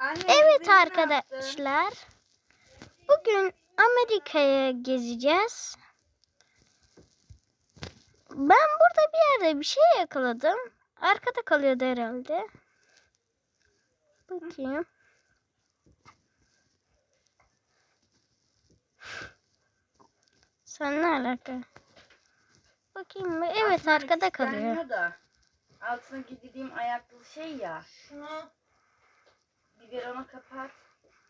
Anne, Evet arkadaşlar. Bugün Amerika'ya gezeceğiz. Ben burada bir yerde bir şey yakaladım. Arkada kalıyordu herhalde. Bakayım. Sen ne alaka? Bakayım mı? Evet Aslında arkada kilitlenmiyor kalıyor. Da. Altına giydiğim ayaklı şey ya. Şunu Biberonu kapat.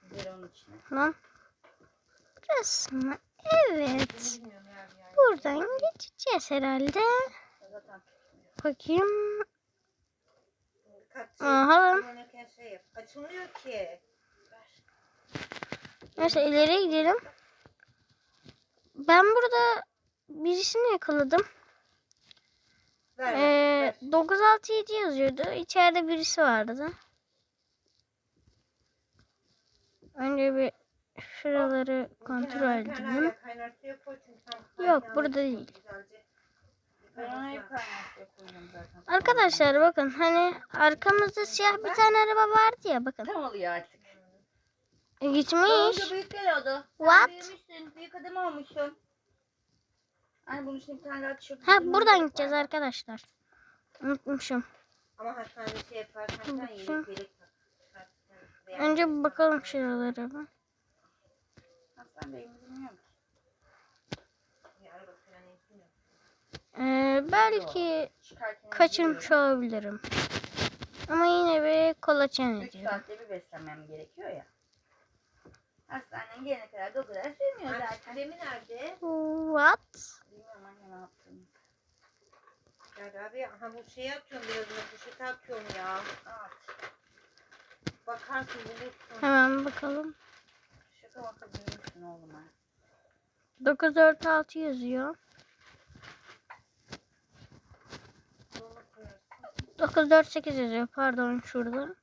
Biberonun içine. Lan. Burası mı? Evet. Buradan geçeceğiz herhalde. Zaten Bakayım. Aha. kullanırken şey. Açılmıyor ki. Neyse ileri gidelim. Ben burada birisini yakaladım. Ver. Ee, ver. 967 yazıyordu. İçeride birisi vardı. Önce bir şuraları kontrol tam Yok, burada değil. Arkadaşlar bakın hani arkamızda siyah bir tane araba vardı ya bakın. Tam oluyor artık. E, gitmiş. büyük geliyordu. What? büyümüşsün. Büyük adam olmuşsun. Ay bunun için bir tane daha tişört. Ha buradan gideceğiz arkadaşlar. Unutmuşum. Ama hastanede şey yaparsan sen. Hastanede Önce bir bakalım şuralara. bilmiyorum. Ee, belki kaçırmış olabilirim. Ama yine bir kolaçan 3 ediyorum. saatte bir beslenmem gerekiyor ya. Hastaneden gelene kadar da o kadar sürmüyor Ay, zaten. Kremi nerede? What? Bilmiyorum anne ne yaptığını. Ya abi ha bu şeyi atıyorum birazına poşete atıyorum ya. At. Bakarsın bulursun. Hemen bakalım. Şaka büyümüşsün oğlum ha. 946 yazıyor. Dolaba koyarsın. 948 yazıyor. Pardon şurada.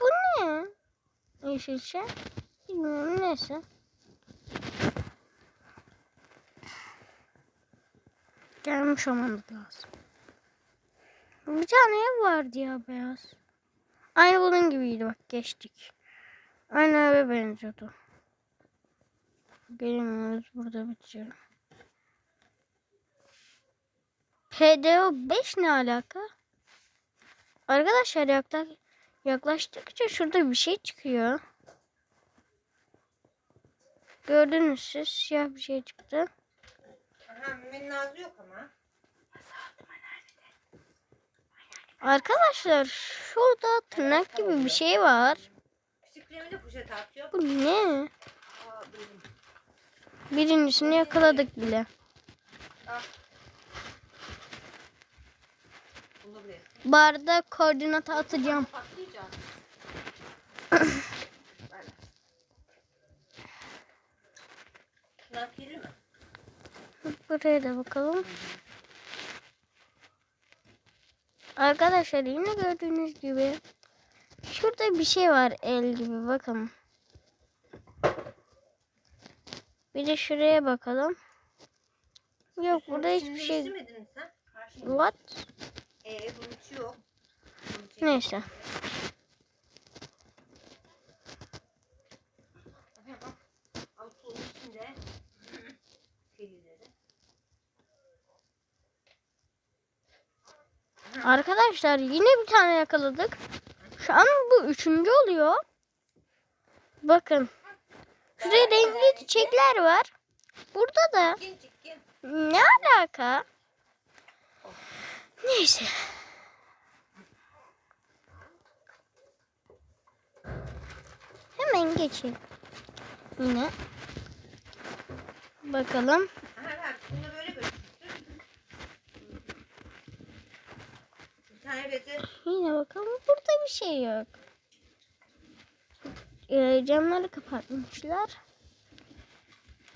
Bu ne? Yeşil şey. Bilmiyorum neyse. Gelmiş olmamız lazım. Bir tane ev vardı ya beyaz. Aynı bunun gibiydi bak geçtik. Aynı eve benziyordu. Gelemiyoruz burada bitiyor. PDO 5 ne alaka? Arkadaşlar yakla yaklaştıkça şurada bir şey çıkıyor. Gördünüz siz siyah bir şey çıktı. Aha yok ama. Arkadaşlar şurada tırnak gibi bir şey var. Bu ne? Birincisini yakaladık bile. Bulabilir. Barda koordinat atacağım. Buraya da bakalım. Arkadaşlar yine gördüğünüz gibi şurada bir şey var el gibi bakın. Bir de şuraya bakalım. Yok burada hiçbir şey. What? Ee bunun yok. Neyse. yok. Aha, bak. Avuçluğun içinde. Filizleri. Arkadaşlar yine bir tane yakaladık. Şu an bu üçüncü oluyor. Bakın. Şurada renkli çiçekler var. Burada da ne alaka? Neyse. Hemen geçeyim. Yine. Bakalım. Aha ver. Bunu böyle götürsün. Bezi. Yine bakalım. Burada bir şey yok. Ee, camları kapatmışlar.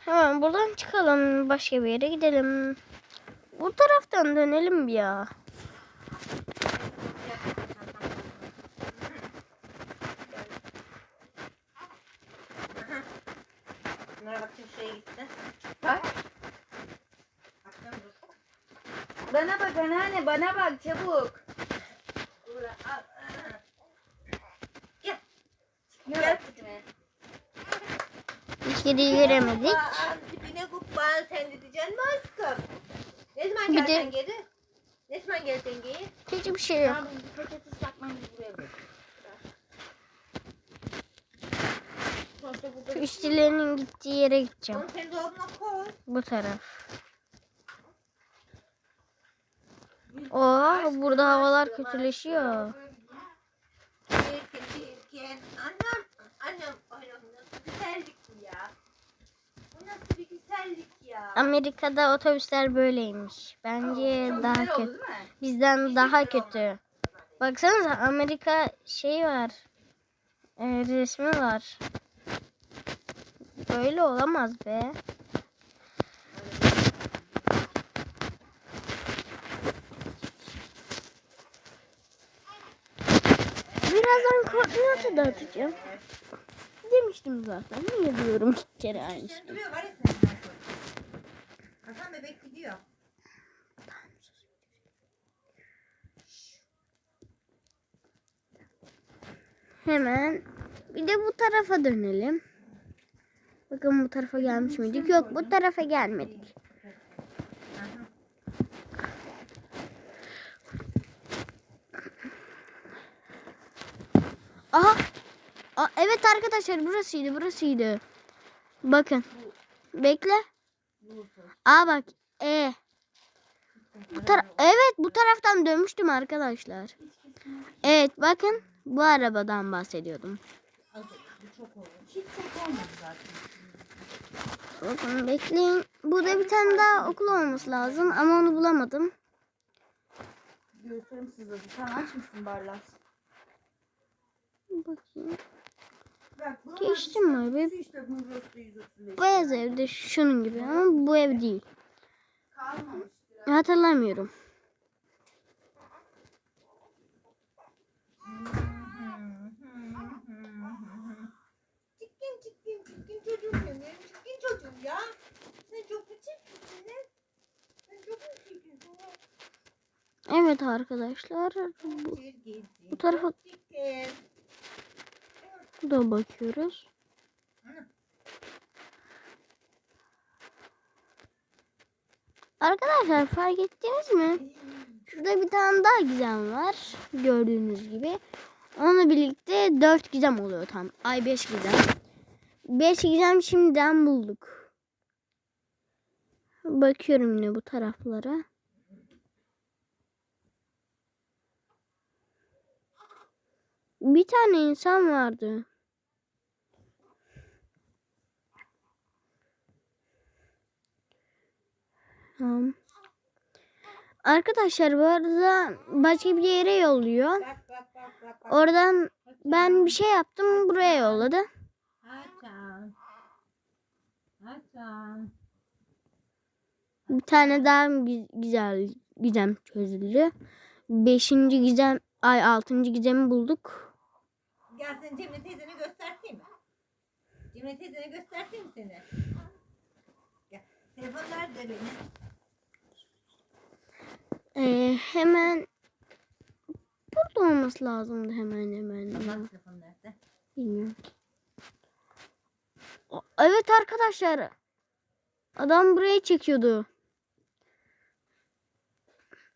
Hemen buradan çıkalım. Başka bir yere gidelim. Bu taraftan dönelim bir ya. Bunlara bakayım şuraya gitti. Bak. Bana bak anneanne bana bak çabuk. İçeri giremedik. Dibine kubbağan sen de diyeceksin mi aşkım? Ne zaman Bir de- gelsen geri? Ne zaman gelsen geri? Hiçbir şey yok. Bir peçete ıslakmayı buraya bırak. Sonuçta burada Şu işçilerin gittiği yere gideceğim. Onu sen dolabına koy. Bu taraf. Oh burada havalar kötüleşiyor. Çirkin çirkin. Annem, annem, annem nasıl güzellik bu ya? Bu nasıl bir güzellik ya? Amerika'da otobüsler böyleymiş. Bence çok daha oldu kötü. Bizden daha kötü. Baksanıza Amerika şey var. E, resmi var. Böyle olamaz be. Birazdan koordinatı dağıtacağım. Demiştim zaten. Niye diyorum iki kere aynı şey. Bebek gidiyor. Hemen bir de bu tarafa dönelim. Bakın bu tarafa gelmiş miydik? Yok bu tarafa gelmedik. Aha. Aa, evet arkadaşlar burasıydı burasıydı. Bakın. Bekle. Aa bak. E. Bu tara- evet bu taraftan dönmüştüm arkadaşlar. Evet bakın bu arabadan bahsediyordum. Bakın bekleyin. Burada bir tane daha okul olması lazım ama onu bulamadım. Göğüslerim sızladı. Sen aç mısın barlar? Bakayım. Geçtim abi? işte bu burası 135. Beyaz evde şunun gibi ama bu ev değil. Hatırlamıyorum. Çirkin çirkin çirkin çocuğum benim. Çirkin çocuğum ya. Sen çok mu çirkinsin? Sen çok mu çirkinsin? Evet arkadaşlar. Bu. Bu tarafa- da bakıyoruz. Arkadaşlar fark ettiniz mi? Şurada bir tane daha gizem var. Gördüğünüz gibi. Onunla birlikte 4 gizem oluyor tam. Ay 5 gizem. 5 gizem şimdiden bulduk. Bakıyorum yine bu taraflara. Bir tane insan vardı. Tamam. Arkadaşlar bu arada başka bir yere yolluyor. Oradan ben bir şey yaptım buraya yolladı. Bir tane daha gü- güzel gizem çözüldü. Beşinci gizem ay altıncı gizemi bulduk. Gel sen Cemile teyzene göstereyim mi? Cemile teyzene göstereyim mi seni? Gel. Telefon nerede benim? Ee, hemen burada olması lazımdı hemen hemen. telefon nerede? Bilmiyorum. Evet arkadaşlar. Adam burayı çekiyordu.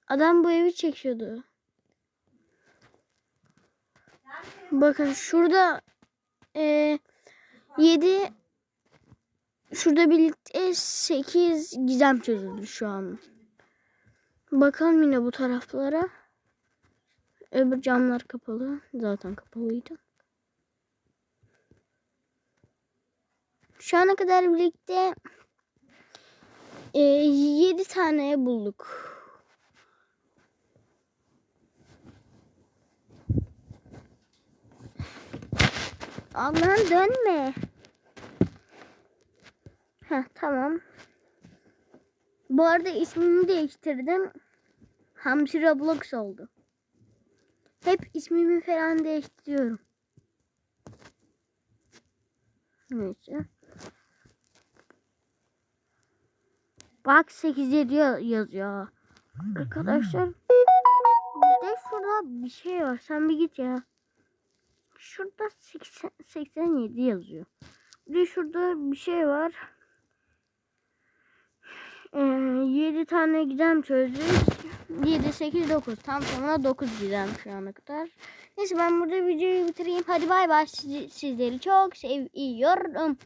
Adam bu evi çekiyordu. Bakın şurada e, 7 şurada birlikte 8 gizem çözüldü şu an. Bakalım yine bu taraflara. Öbür camlar kapalı. Zaten kapalıydı. Şu ana kadar birlikte e, 7 tane bulduk. Allah'ım dönme. Heh, tamam. Bu arada ismimi değiştirdim. Hamsi Roblox oldu. Hep ismimi falan değiştiriyorum. Neyse. Bak 8 yazıyor, yazıyor. Arkadaşlar. Bir de şurada bir şey var. Sen bir git ya. şurada 80, 87 yazıyor. Bir de şurada bir şey var. Ee, 7 tane gizem çözdük. 7, 8, 9. Tam tamına 9 gizem şu ana kadar. Neyse ben burada videoyu bitireyim. Hadi bay bay. Sizleri çok seviyorum.